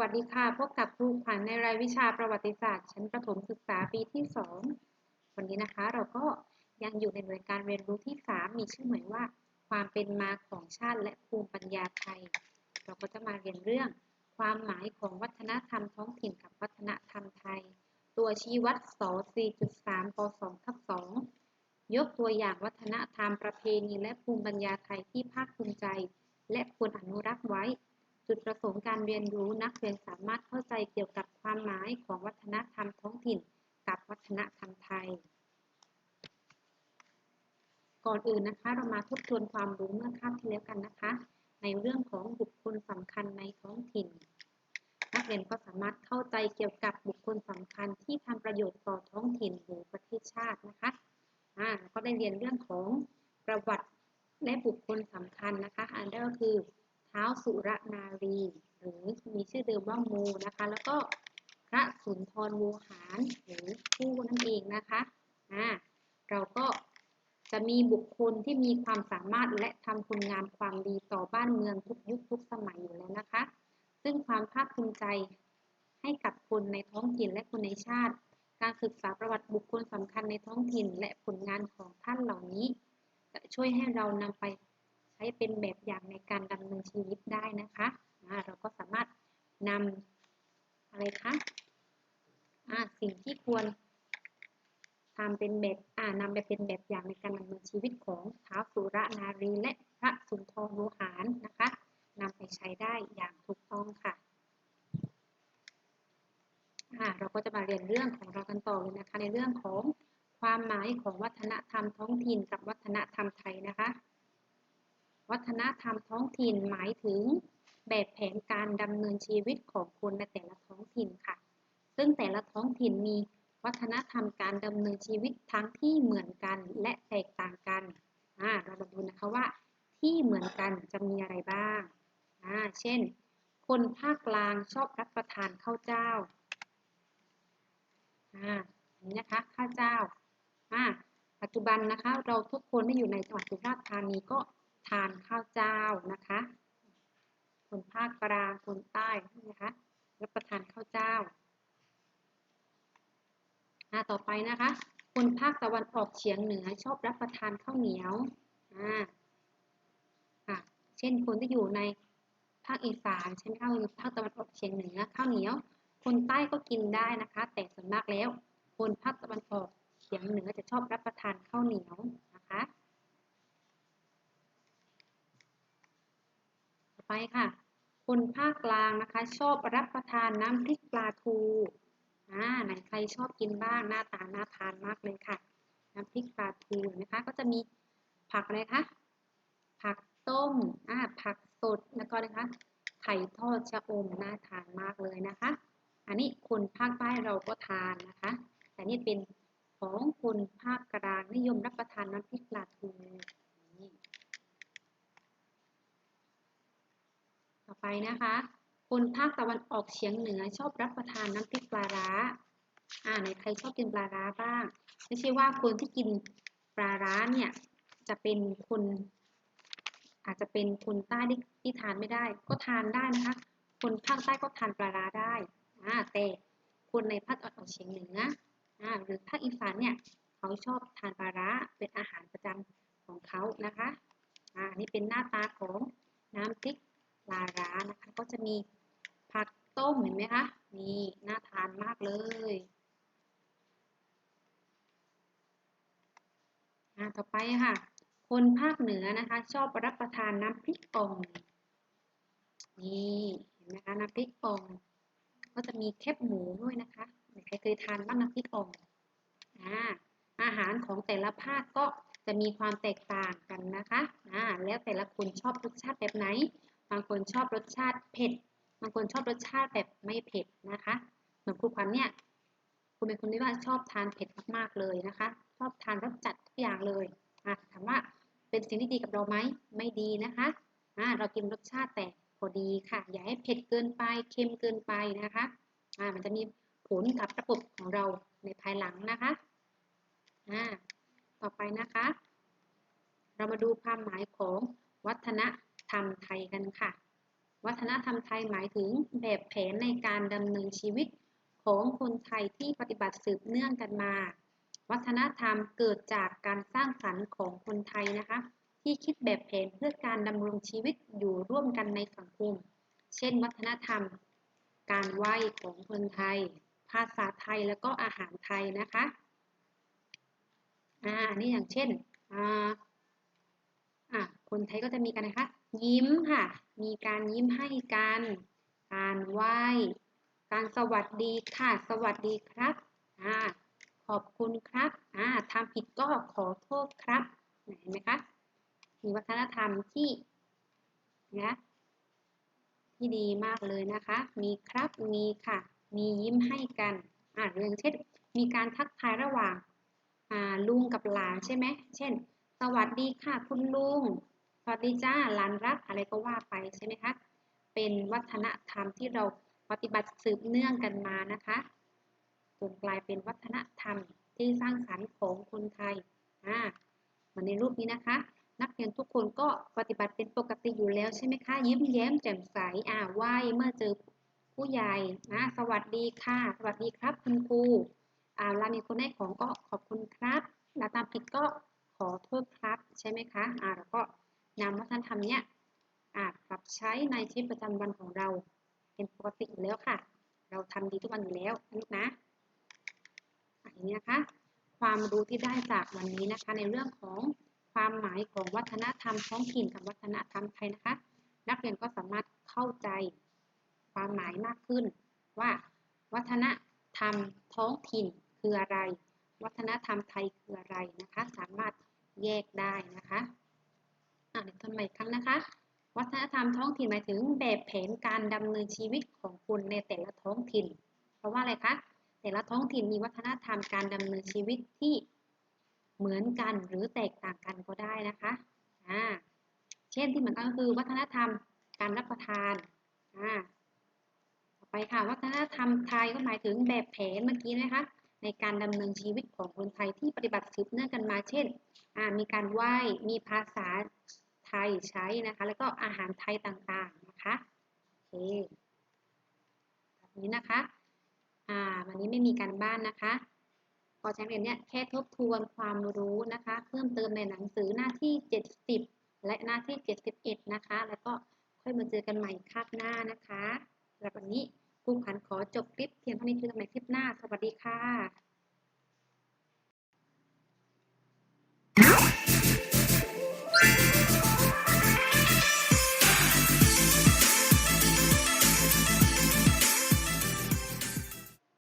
วัสดีค่ะ พบกับครูขวัญในรายวิชาประวัติศาสตร์ ชั้นประถมศึกษาปีที่ 2 วันนี้นะคะ เราก็ยังอยู่ในหน่วยการเรียนรู้ที่ 3 มีชื่อหน่วยว่า ความเป็นมาของชาติและภูมิปัญญาไทย เราก็จะมาเรียนเรื่อง ความหมายของวัฒนธรรมท้องถิ่นกับวัฒนธรรมไทย ตัวชี้วัดส4.3ป2ทับ2ยกตัวอย่างวัฒนธรรมประเพณีและภูมิปัญญาไทยที่ภาคภูมิใจ และควรอนุรักษ์ไว้ จุดประสงค์การเรียนรู้นักเรียนสามารถเข้าใจเกี่ยวกับความหมายของวัฒนธรรมท้องถิ่น กับวัฒนธรรมไทย ก่อนอื่นนะคะ เรามาทบทวนความรู้เมื่อคาบที่แล้วกันนะคะ ในเรื่องของบุคคลสำคัญในท้องถิ่น นักเรียนก็สามารถเข้าใจเกี่ยวกับบุคคลสำคัญที่ทำประโยชน์ต่อท้องถิ่นหรือประเทศชาตินะคะอ่าก็ได้เรียนเรื่องของประวัติและบุคคลสำคัญนะคะ อันแรกก็คือ ท้าสุรนารีหรือมีชื่อเดิมว่ามูนะคะ แล้วก็พระสุนทรโวหารหรือผู้นั่นเองนะคะอ่าเราก็จะมีบุคคลที่มีความสามารถและทำคุณงามความดีต่อบ้านเมืองทุกยุคทุกสมัยอยู่แล้วนะคะ ซึ่งความภาคภูมิใจให้กับคนในท้องถิ่นและคนในชาติ การศึกษาประวัติบุคคลสำคัญในท้องถิ่น และผลงานของท่านเหล่านี้ จะช่วยให้เรานำไป ใช้เป็นแบบอย่างในการดำเนินชีวิตได้นะคะเราก็สามารถนำอะไรคะสิ่งที่ควรทำเป็นแบบอ่านำไปเป็นแบบอย่างในการดำเนินชีวิตของท้าวสุรนารีและพระสุนทรโวหารนะคะนำไปใช้ได้อย่างถูกต้องค่ะเราก็จะมาเรียนเรื่องของเรากันต่อเลยนะคะ ในเรื่องของความหมายของวัฒนธรรมท้องถิ่นกับวัฒนธรรมไทยนะคะ วัฒนธรรมท้องถิ่นหมายถึงแบบแผนการดำเนินชีวิตของคนในแต่ละท้องถิ่นค่ะ ซึ่งแต่ละท้องถิ่นมีวัฒนธรรมการดำเนินชีวิตทั้งที่เหมือนกันและแตกต่างกันเรามาดูนะคะว่าที่เหมือนกันจะมีอะไรบ้างาเช่น คนภาคกลางชอบรับประทานข้าวเจ้าอ่านี้นะคะข้าวเจ้าอ่าปัจจุบันนะคะเราทุกคนที่อยู่ในจังหวัดสุราษฎร์ธานีก็ ทานข้าวเจ้านะคะ คนภาคกลางคนใต้นะคะรับประทานข้าวเจ้าต่อไปนะคะ คนภาคตะวันออกเฉียงเหนือชอบรับประทานข้าวเหนียวค่ะเช่นคนที่อยู่ในภาคอีสานเช่นข้าวภาคตะวันออกเฉียงเหนือข้าวเหนียว คนใต้ก็กินได้นะคะ แต่ส่วนมากแล้ว คนภาคตะวันออกเฉียงเหนือจะชอบรับประทานข้าวเหนียวนะคะ ต่อ ไปค่ะ คนภาคกลางนะคะ ชอบรับประทานน้ำพริกปลาทูอ่าไหนใครชอบกินบ้างหน้าตาน่าทานมากเลยค่ะ น้ำพริกปลาทูนะคะ ก็จะมีผักอะไรคะผักต้มอ่าผักสดแล้วก็นะคะ ไข่ทอดชะอมน่าทานมากเลยนะคะ อันนี้คนภาคใต้เราก็ทานนะคะ แต่นี่เป็นของคนภาคกลางนิยมรับประทานน้ำพริกปลาทูต่อไป นะคะ คนภาคตะวันออกเฉียงเหนือชอบรับประทานน้ำพริกปลาร้า อ่าไหนใครชอบกินปลาร้าบ้าง ไม่ใช่ว่าคนที่กินปลาร้าเนี่ยจะเป็นคน อาจจะเป็นคนใต้ที่ที่ทานไม่ได้ ก็ทานได้นะคะ คนภาคใต้ก็ทานปลาร้าได้อ่าแต่คนในภาคตะวันออกเฉียงเหนืออ่าหรือภาคอีสานเนี่ยเขาชอบทานปลาร้าเป็นอาหารประจำของเขานะคะอ่านี่เป็นหน้าตาของน้ำพริก ปลาร้านะคะ ก็จะมีผักต้มเห็นไหมคะ นี่น่าทานมากเลยอ่าต่อไปค่ะ คนภาคเหนือนะคะ ชอบรับประทานน้ำพริกอ่องนี่เห็นไหมคะน้ำพริกอ่องก็จะมีแคบหมูด้วยนะคะใครเคยทานบ้างน้ำพริกอ่องอาอาหารของแต่ละภาคก็จะมีความแตกต่างกันนะคะอ่าแล้วแต่ละคนชอบรสชาติแบบไหน บางคนชอบรสชาติเผ็ด บางคนชอบรสชาติแบบไม่เผ็ดนะคะเหมือนครูขวัญเนี่ยคุณเป็นคนที่ว่าชอบทานเผ็ดมากๆเลยนะคะ ชอบทานรสจัดทุกอย่างเลยอะถามว่าเป็นสิ่งที่ดีกับเราไหมไม่ดีนะคะอ่าเรากินรสชาติแต่พอดีค่ะ อย่าให้เผ็ดเกินไปเค็มเกินไปนะคะอ่ามันจะมีผลกับระบบของเราในภายหลังนะคะอ่าต่อไปนะคะ เรามาดูความหมายของวัฒน ธรรมไทยกันค่ะ วัฒนธรรมไทยหมายถึงแบบแผนในการดำเนินชีวิตของคนไทยที่ปฏิบัติสืบเนื่องกันมา วัฒนธรรมเกิดจากการสร้างสรรค์ของคนไทยนะคะ ที่คิดแบบแผนเพื่อการดำรงชีวิตอยู่ร่วมกันในสังคม เช่น วัฒนธรรม การไหว้ของคนไทย ภาษาไทยแล้วก็อาหารไทยนะคะอ่านี่อย่างเช่นอ่าอะคนไทยก็จะมีกันนะคะยิ้มค่ะ มีการยิ้มให้กัน การไหว้ การสวัสดีค่ะ สวัสดีครับอ่าขอบคุณครับอ่าทำผิดก็ขอโทษครับเห็นไหมคะ มีวัฒนธรรมที่นะที่ดีมากเลยนะคะ มีครับ มีค่ะ มียิ้มให้กัน อ่าเรื่องเช่น มีการทักทายระหว่าง อ่า ลุงกับหลานใช่ไหม เช่น สวัสดีค่ะคุณลุง สวัสดีจ้าหลานรักอะไรก็ว่าไปใช่ไหมคะเป็นวัฒนธรรมที่เราปฏิบัติสืบเนื่องกันมานะคะจนกลายเป็นวัฒนธรรมที่สร้างสรรค์ของคนไทยอ่าเหมือนในรูปนี้นะคะ นักเรียนทุกคนก็ปฏิบัติเป็นปกติอยู่แล้วใช่ไหมคะ ยิ้มแย้มแจ่มใสอ่าไหวเมื่อเจอผู้ใหญ่นะสวัสดีค่ะ สวัสดีครับคุณครูอ่าเวลามีคนให้ของก็ขอบคุณครับแล้วตามผิดก็ขอโทษครับใช่ไหมคะอ่าแล้วก็ นำวัฒนธรรมเนี้ยอ่าปรับใช้ในชีวิตประจำวันของเราเป็นปกติอยู่แล้วค่ะ เราทำดีทุกวันอยู่แล้วนะนะอย่างนี้นะคะ ความรู้ที่ได้จากวันนี้นะคะ ในเรื่องของความหมายของวัฒนธรรมท้องถิ่นกับวัฒนธรรมไทยนะคะ นักเรียนก็สามารถเข้าใจความหมายมากขึ้น ว่า วัฒนธรรมท้องถิ่นคืออะไร วัฒนธรรมไทยคืออะไรนะคะ สามารถแยกได้นะคะ อ่านทวนใหม่ครั้งนะคะ วัฒนธรรมท้องถิ่นหมายถึงแบบแผนการดำเนินชีวิตของคนในแต่ละท้องถิ่น เพราะว่าอะไรคะ แต่ละท้องถิ่นมีวัฒนธรรมการดำเนินชีวิตที่เหมือนกันหรือแตกต่างกันก็ได้นะคะอ่าเช่นที่เหมือนกันก็คือวัฒนธรรมการรับประทานอ่าต่อไปค่ะ วัฒนธรรมไทยก็หมายถึงแบบแผนเมื่อกี้นะคะในการดำเนินชีวิตของคนไทยที่ปฏิบัติสืบเนื่องกันมา เช่น มีการไหว้ มีภาษา ไทยใช้นะคะ แล้วก็อาหารไทยต่างๆนะคะโอเคแบบนี้นะคะอ่าวันนี้ไม่มีการบ้านนะคะพอใช้เรียนเนี่ยแค่ทบทวนความรู้นะคะ เพิ่มเติมในหนังสือหน้าที่ 70 และหน้าที่ 71 นะคะ แล้วก็ค่อยมาเจอกันใหม่คาบหน้านะคะสำหรับวันนี้ครูขันขอจบคลิปเพียงเท่านี้คือกันใหม่คลิปหน้า สวัสดีค่ะ